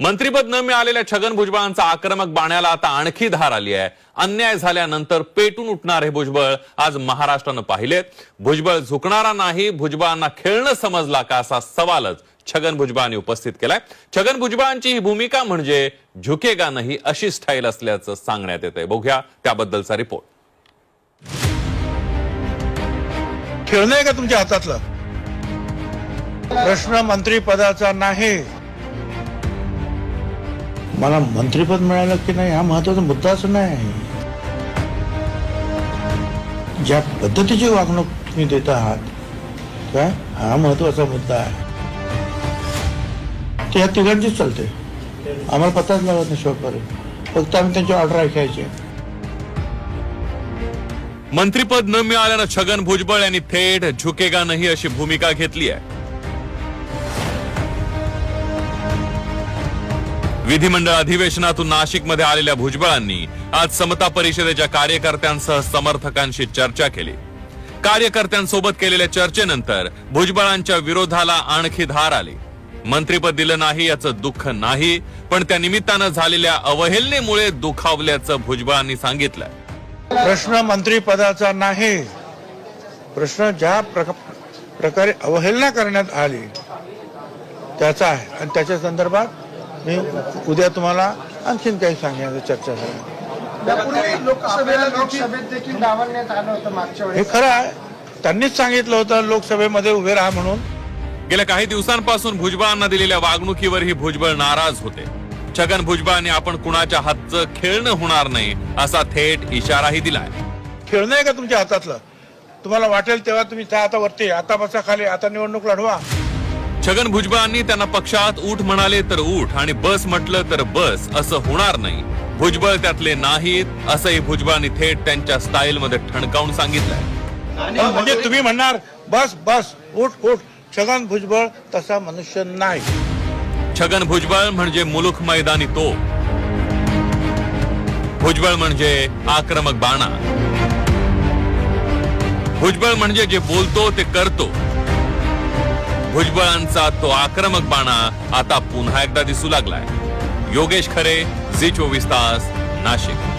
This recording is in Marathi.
मंत्रीपद न मिळालेल्या छगन भुजबळांचा आक्रमक बाण्याला आता आणखी धार आली आहे. अन्याय झाल्यानंतर पेटून उठणार हे भुजबळ आज महाराष्ट्रानं पाहिलेत. भुजबळ झुकणारा नाही भुजबळांना खेळणं समजला का असा सवालच छगन भुजबळांनी उपस्थित केलाय. छगन भुजबळांची ही भूमिका म्हणजे झुकेगा नाही अशी स्टाईल असल्याचं सांगण्यात येत आहे बघूया त्याबद्दलचा रिपोर्ट. खेळणं आहे का तुमच्या हातातलं? प्रश्न मंत्रीपदाचा नाही. मला मंत्रीपद मिळालं की नाही हा महत्त्वाचा मुद्दाच नाही. ज्या पद्धतीची वागणूक तुम्ही देत आहात काय हा महत्त्वाचा मुद्दा आहे. ते ह्या तिघांचीच चालते. आम्हाला पत्ताच लागत नाही शेवटपर्यंत फक्त आम्ही त्यांची ऑर्डर ऐकायची मंत्रीपद न मिळाल्यानं छगन भुजबळ यांनी थेट झुकेगा नाही अशी भूमिका घेतली आहे. विधिमंडळ अधिवेशनातून नाशिकमध्ये आलेल्या भुजबळांनी आज समता परिषदेच्या कार्यकर्त्यांसह समर्थकांशी चर्चा केली. कार्यकर्त्यांसोबत केलेल्या चर्चेनंतर भुजबळांच्या विरोधाला आणखी धार आली. मंत्रीपद दिलं नाही याचं दुःख नाही पण त्या निमित्तानं झालेल्या अवहेलनेमुळे दुखावल्याचं भुजबळांनी सांगितलं. प्रश्न मंत्रीपदाचा नाही. प्रश्न ज्या प्रकारे अवहेलना करण्यात आली त्याचा आहे. आणि त्याच्या संदर्भात मी उद्या तुम्हाला आणखीन काही सांगण्याची चर्चा झाली हे खरं आहे. त्यांनीच सांगितलं होतं लोकसभेमध्ये उभे राहा म्हणून. गेल्या काही दिवसांपासून भुजबळांना दिलेल्या वागणुकीवरही भुजबळ नाराज होते. छगन भुजबळांनी आपण कुणाच्या हातचं खेळणं होणार नाही असा थेट इशाराही दिलाय. खेळणं आहे का तुमच्या हातातलं? तुम्हाला वाटेल तेव्हा तुम्ही त्या आता वरती आता बसा खाली आता निवडणूक लढवा. छगन भुजबळांनी त्यांना पक्षात उठ म्हणाले तर उठ आणि बस म्हटलं तर बस असं होणार नाही. भुजबळ त्यातले नाहीत असंही भुजबळांनी थेट त्यांच्या स्टाईल मध्ये ठणकावून सांगितलंय. म्हणजे तुम्ही म्हणणार बस बस उठ उठ छगन भुजबळ तसा मनुष्य नाही. छगन भुजबळ म्हणजे मुलुख मैदानी तो भुजबळ म्हणजे आक्रमक बाणा. भुजबळ म्हणजे जे बोलतो ते करतो. भुजबळांचा तो आक्रमक बाणा आता पुन्हा एकदा दिसू लागलाय. योगेश खरे झी चोवीस तास नाशिक.